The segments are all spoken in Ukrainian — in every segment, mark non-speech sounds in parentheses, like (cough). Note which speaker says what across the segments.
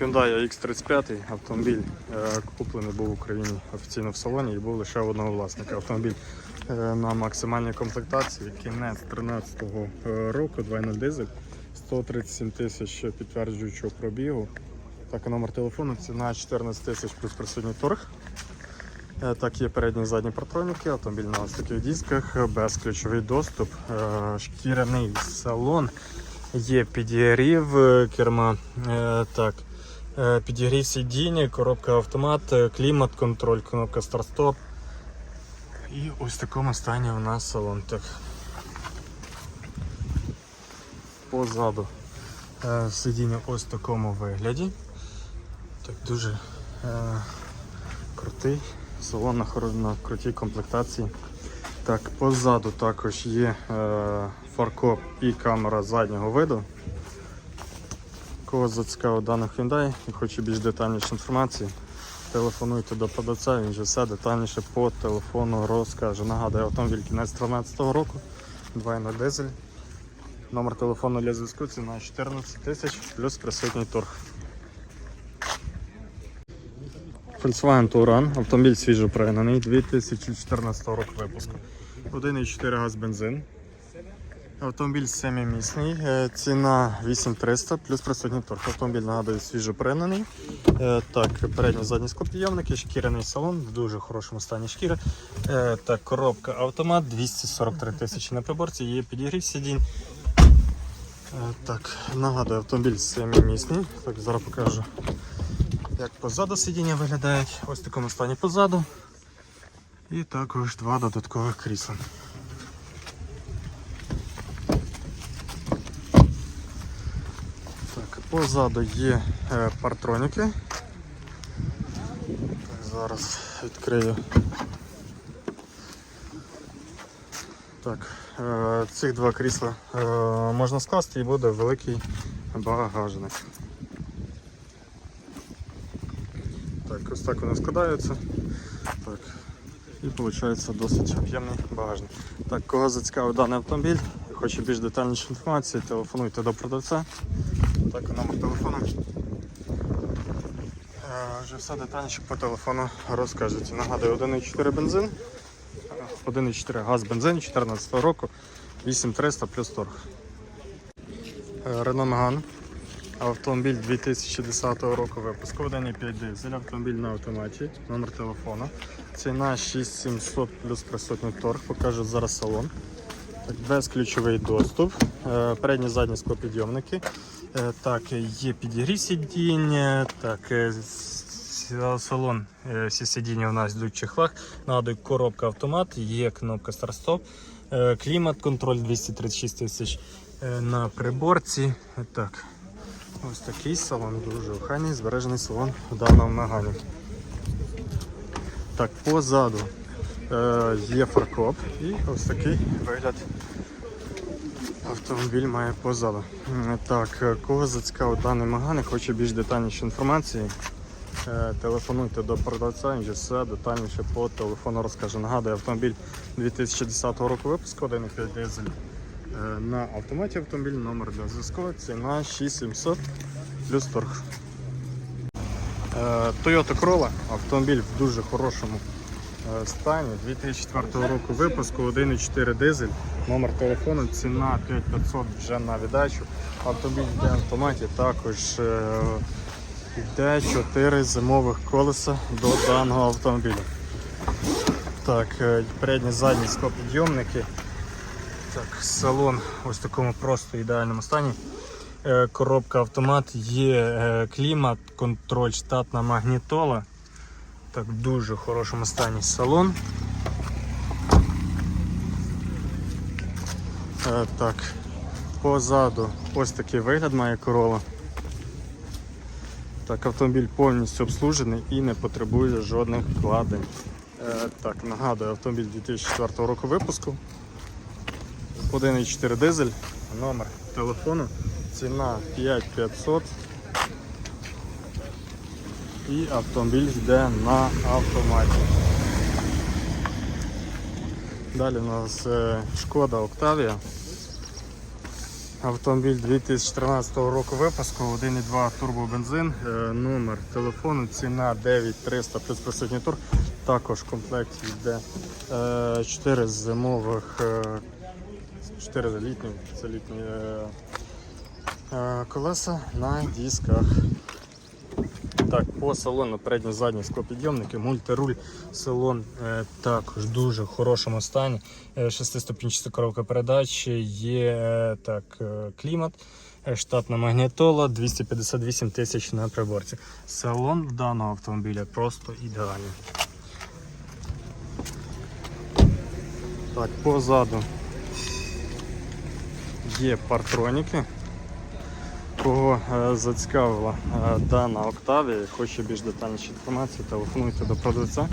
Speaker 1: Hyundai X35 автомобіль е, куплений був в Україні офіційно в салоні і був лише одного власника. Автомобіль е, на максимальній комплектації, кінець 13-го е, року, 2.0 дизель, 137 тисяч підтверджуючого пробігу. Так, і номер телефону, ціна 14 тисяч плюс присутній торг. Так, є передні і задні партроніки, автомобіль на ось таких дисках, безключовий доступ, шкіряний салон, є підігрів е, керма, е, так, е, підігрів сидіння, коробка автомат, клімат, контроль, кнопка старт-стоп. І ось в такому стані у нас салон. Так. Позаду сидіння ось в такому вигляді. Так, дуже е, крутий. Салон на, крутій комплектації. Так, позаду також є фаркоп і камера заднього виду. Кого зацікавив даний Hyundai і хоче більш детальніше інформації, телефонуйте до продавця, він вже все детальніше по телефону розкаже. Нагадую, автомобіль кінець 13 року, 2.0 дизель. Номер телефону для зв'язку ціна 14 тисяч плюс присутній торг. Volkswagen Touran, автомобіль свіжопригнаний, 2014 року випуску. 1,4 газ бензин. Автомобіль семимісний, е, ціна 8300 плюс присутній торг. Автомобіль нагадую свіжопригнаний. Е, Так, передні задні склопідйомники, шкіряний салон в дуже хорошому стані шкіри. Е, Так, коробка автомат 243 тисячі на приборці, є підігрів сидінь. Так, нагадую, автомобіль семимісний. Так, зараз покажу як позаду сидіння виглядають. Ось в такому стані позаду. І також два додаткових крісла. Так, позаду є е, партроніки. Зараз відкрию. Так, е, цих два крісла е, можна скласти і буде великий багажник. Так, ось так вони складаються. Так. І виходить досить об'ємний багажник. Так, кого зацікавив даний автомобіль хоче більш детальніше інформації, телефонуйте до продавця. Так, номер телефону. Е, Вже все детальніше по телефону розкажуть. Нагадую, 1,4 бензин, 1,4 газ бензин 14 року, 8300 плюс торг. Е, Renault Megane. Автомобіль 2010 року випуску, 1,5 дизель, автомобіль на автоматі, номер телефону. Ціна 6700 плюс присутній торг, покажу зараз салон. Так, безключовий доступ, е, передні задні склопідйомники. Е, Так, є підігрів сидіння, так, е, салон, е, всі сидіння у нас йдуть в чехлах. Нагадую, коробка автомат, є кнопка старт-стоп, е, клімат, контроль 236 тисяч е, на приборці. Так, Ось такий салон, дуже охайний, збережений салон в даному Мегані. Так, позаду е, є фаркоп і ось такий вигляд автомобіль має позаду. Так, е, кого зацікавив даний Меган хоче більш детальніше інформації, е, телефонуйте до продавця, він вже все детальніше по телефону розкаже. Нагадую, автомобіль 2010 року випуску, 1,5 дизель. Е, На автоматі автомобіль, номер для зв'язку, ціна 6700 плюс торг. Е, Toyota Corolla, автомобіль в дуже хорошому е, стані. 2004 року випуску, 1,4 дизель, номер телефону, ціна 5500 вже на віддачу. Автомобіль в автоматі, також е, йде 4 зимових колеса до даного автомобіля. Так, е, передні задні склопідйомники. Так, салон ось в такому просто ідеальному стані. Е, Коробка автомат, є е, клімат, контроль, штатна магнітола. Так, в дуже хорошому стані салон. Е, Так, позаду ось такий вигляд має корола. Так, автомобіль повністю обслужений і не потребує жодних вкладень. Е, Так, нагадую, автомобіль 2004 року випуску. 1,4 дизель, номер телефону, ціна 5500 і автомобіль йде на автоматі. Далі у нас е, шкода Октавія. Автомобіль 2013 року випуску, 1,2 турбобензин, е, номер телефону, ціна 9300 плюс присутній тур. Також в комплекті йде 4 зимових, 4 літні, це літні е, е, колеса на дисках. Так, по салону передні задні склопідйомники, мультируль, салон е, також дуже в хорошому стані. Е, Шестиступінчаста коробка передач, є е, так, е, клімат, е, штатна магнітола, 258 тисяч на приборці. Салон даного автомобіля просто ідеальний. Так, позаду є партроніки. Кого е, зацікавила е, дана Октавія і хоче більш детальніше інформації, телефонуйте до продавця.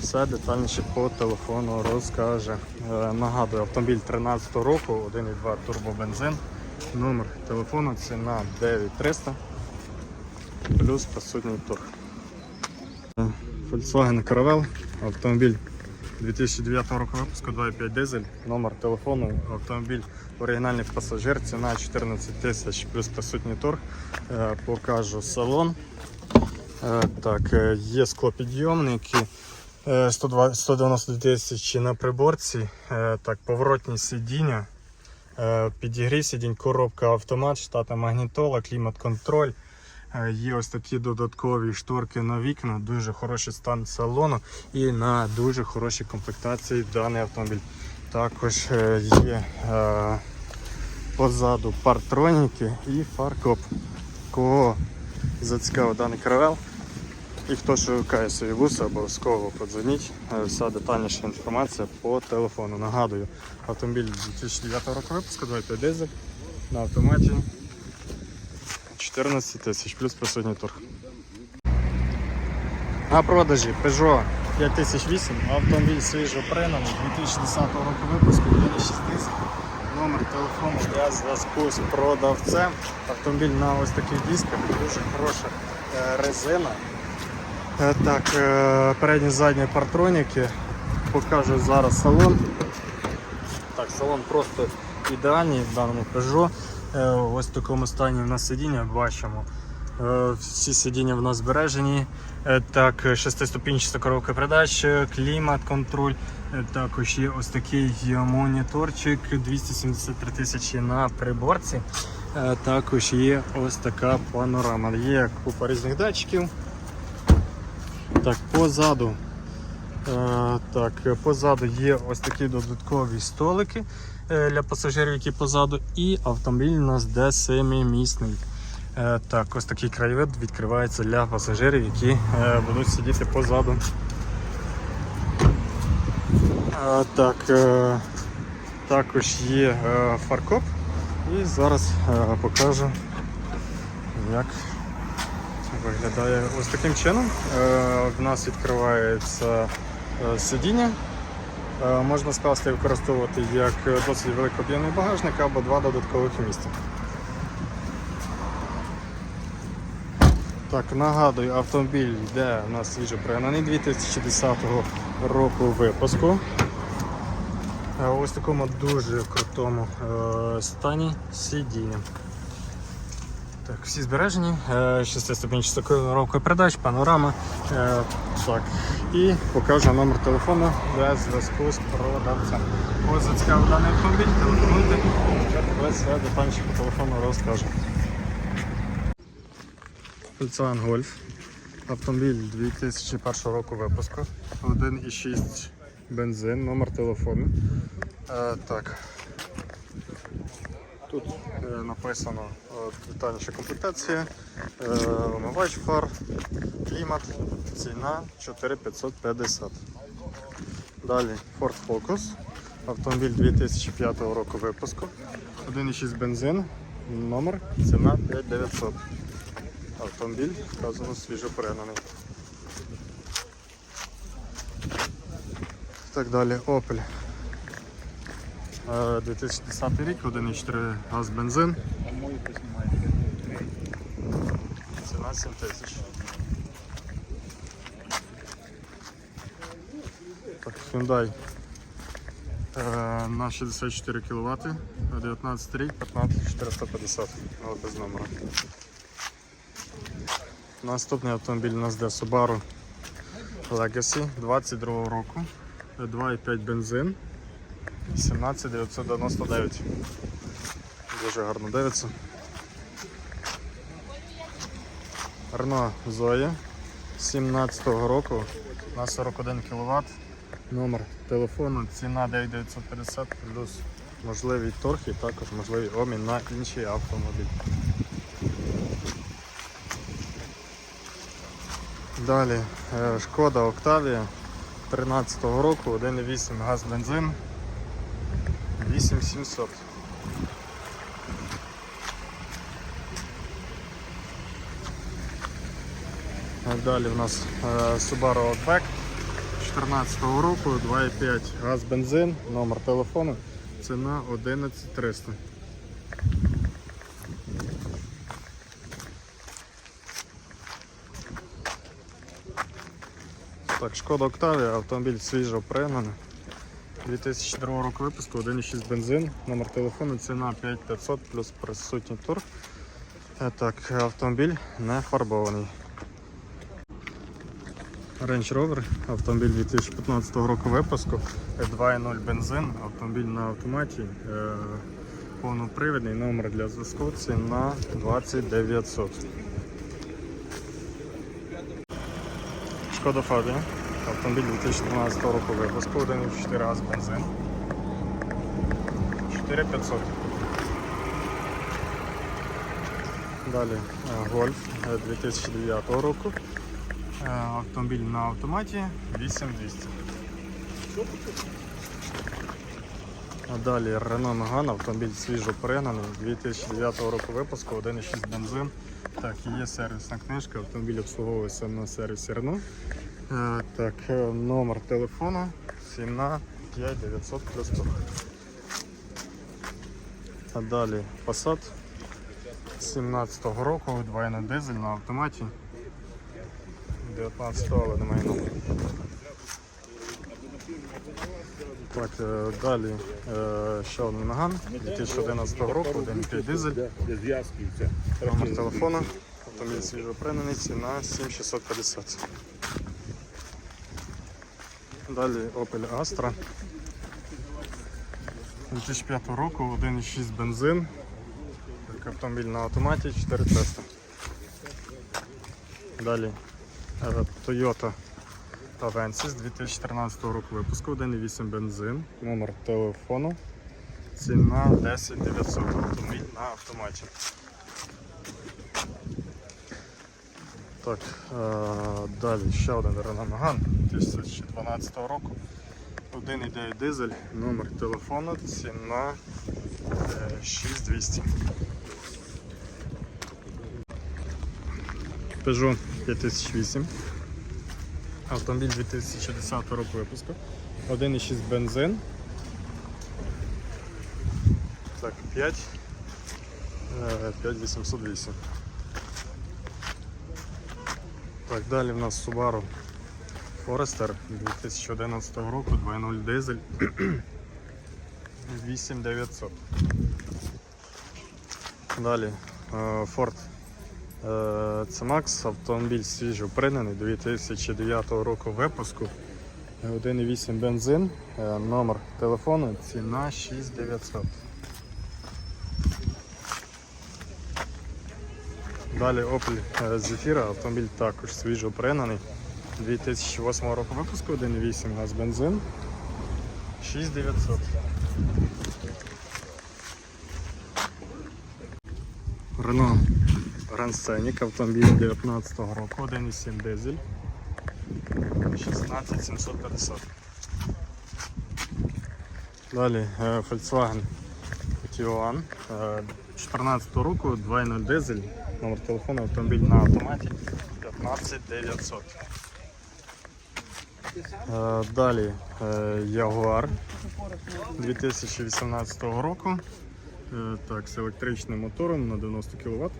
Speaker 1: Все детальніше по телефону розкаже. Е, Нагадую, автомобіль 13 року, 1,2 турбобензин. Номер телефону ціна 9300 плюс присутній. Е, Volkswagen Caravelle, автомобіль 2009 року випуску 2,5 дизель, номер телефону, автомобіль оригінальний пасажир, ціна 14 тисяч плюс присутній торг. Е, Покажу салон. Е, Так, е, є склопідйомники. е, 120 192 тисячі на приборці. Так, поворотні сидіння. Підігрів сидінь, коробка автомат, штатна магнітола, клімат-контроль. Е, Є ось такі додаткові шторки на вікна, дуже хороший стан салону і на дуже хорошій комплектації даний автомобіль. Також е, є е, позаду партроніки і фаркоп. Кого зацікавив даний каравел і хто шукає свої буси, обов'язково подзвоніть. Вся детальніша інформація по телефону. Нагадую, автомобіль 2009 року випуску, 2,5 дизель на автоматі. 14 тисяч плюс присутній торг. На продажі Peugeot 5008, автомобіль свіжо пригнаний 2010 року випуску, 1,6 дизель. Номер телефону для зв'язку з продавцем. Автомобіль на ось таких дисках, дуже хороша е, резина. Е, Так, е, передні задні партроніки. Покажу зараз салон. Так, салон просто ідеальний в даному Peugeot. Е, Ось такому стані в нас сидіння бачимо. Е, Всі сидіння в нас збережені. Е, Так, шестиступінчаста коробка передач, клімат, контроль. Також є ось такий моніторчик 273 тисячі на приборці. Також є ось така панорама. Є купа різних датчиків. Так, позаду. Так, позаду є ось такі додаткові столики для пасажирів, які позаду, і автомобіль у нас де семимісний. Е, Так, ось такий краєвид відкривається для пасажирів, які е, будуть сидіти позаду. Е, Так, е, також є е, фаркоп. І зараз е, покажу, як виглядає ось таким чином. Е, В нас відкривається е, сидіння. Е, Можна скласти і використовувати як досить великоб'ємний багажник або два додаткових місця. Так, нагадую, автомобіль йде у нас свіжо пригнаний 2010 року випуску. Е, Ось в такому дуже крутому е, стані сидіння. Так, всі збережені, е, шестиступінчаста коробка передач, панорама. Е, Так, і покажу номер телефону для зв'язку з продавцем. Ось зацікавив даний автомобіль, телефонуйте, я все детальніше по телефону розкажу. Volkswagen Golf. Автомобіль 2001 року випуску. 1,6 бензин, номер телефону. Е, так. Тут е, написано е, детальніша комплектація, е, омивач фар, клімат, ціна 4550. Далі Ford Focus. Автомобіль 2005 року випуску. 1,6 бензин, номер, ціна 5900. Автомобіль вказано свіжо перегнаний. Так далі, Opel. Е, 2010 рік, 1,4 газ бензин. Ціна 7 тисяч. Так, Hyundai е, на 64 кВт, 19 рік, 15 450, але без номера. Наступний автомобіль у нас де Subaru Legacy 22 року. 2,5 бензин. 17999. Дуже гарно дивиться. Renault Zoe 17-го року на 41 кВт. Номер телефону, ціна 9950 плюс можливий торг і також можливий обмін на інший автомобіль. Далі е, Шкода Octavia 13-го року, 1,8 газ бензин 8700. А Далі в нас е, Subaru Outback 14-го року, 2,5 газ бензин, номер телефону, ціна 11300. Так, Шкода Octavia, автомобіль свіжо пригнаний. 2002 року випуску, 1,6 бензин, номер телефону, ціна 5500 плюс присутній торг. Е, Так, автомобіль не фарбований. Range Rover, автомобіль 2015 року випуску, 2.0 бензин, автомобіль на автоматі, е, повнопривідний номер для зв'язку, ціна 20900. Шкода Фабія, автомобіль 2012 року випуску, 1.4 газ бензин, 4500. Далі е, Гольф е, 2009 року. Е, Автомобіль на автоматі 8200. А далі Renault Megane, автомобіль свіжо пригнаний, 2009 року випуску, 1,6 бензин. Так, є сервісна книжка, автомобіль обслуговується на сервісі Renault. Е, Так, е, номер телефону, ціна 5900 плюс. А далі Passat 17-го року, 2.0 дизель на автоматі. 19-го, але немає номера. Так, е, далі ще один Megane 2011 року, 1.5 дизель, номер телефону, автомобіль свіжо пригнаний, ціна 7650. Далі Opel Astra. 2005 року, 1.6 бензин, автомобіль на автоматі 4300. Далі е, Toyota Avensis 2014 року випуску, 1.8 бензин, номер телефону, ціна 10 900, автомобіль на автоматі. Так, е, далі ще один Renault Megane 2012 року. 1.9 дизель, номер телефону, ціна е, 6200. Peugeot 5008. Автомобіль 2010 року випуску. 1,6 бензин. Так, 5. е, 5808. Так, далі в нас Subaru Forester 2011 року, 2.0 дизель. (clears throat) 8900. Далі е, Ford Е, C-Max, автомобіль свіжо пригнаний 2009 року випуску. Е, 1,8 бензин, е, номер телефону, ціна 6900. Далі Opel е, Zafira, автомобіль також свіжо пригнаний. 2008 року випуску, 1,8 газ бензин. 6900. Renault Grand Scenic, автомобіль 2019 року, 1,7 дизель. 16750. Далі е, Volkswagen Tiguan е, 14 року, 2.0 дизель, номер телефону, автомобіль на автоматі 15900. Е, Далі е, Jaguar 2018 року. Е, Так, з електричним мотором на 90 кВт.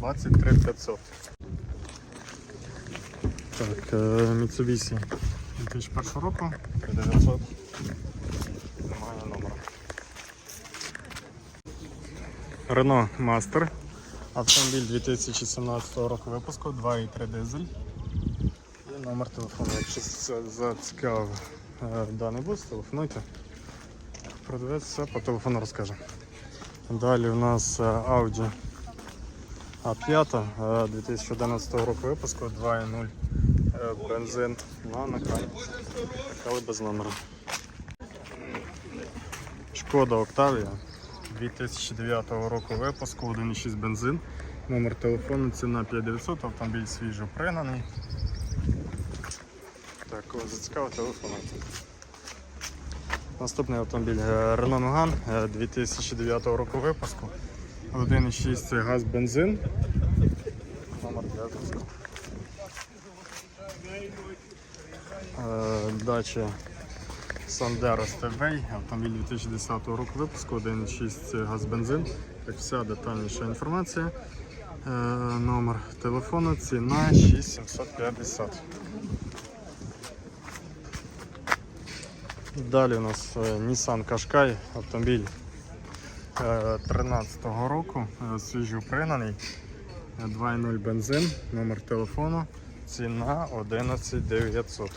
Speaker 1: 23500. Так, Mitsubishi 2001 року, 900. Немає номера. Renault Master. Автомобіль 2017 року випуску, 2,3 дизель. І номер телефону. Якщо це зацікавив е, даний бус, телефонуйте. Продавець все по телефону розкаже. Далі у нас е, Audi A5 е, 2011 року випуску 2.0 е, бензин на механіці. Але без номера. Шкода Octavia 2009 року випуску 1.6 бензин. Номер телефону, ціна 5900, автомобіль свіжо пригнаний. Так, зацікавив, телефонуйте. Наступний автомобіль е, Renault Megane е, 2009 року випуску. 1.6 це газ бензин. Номер зв'язку. Е, Дача Sandero Stepway, автомобіль 2010 року випуску, 1.6 це газ бензин. Як вся детальніша інформація. Е, Номер телефону, ціна 6750. Далі у нас е, Nissan Qashqai, автомобіль 2013 року, е, свіжо пригнаний, е, 2.0 бензин, номер телефону, ціна 11900.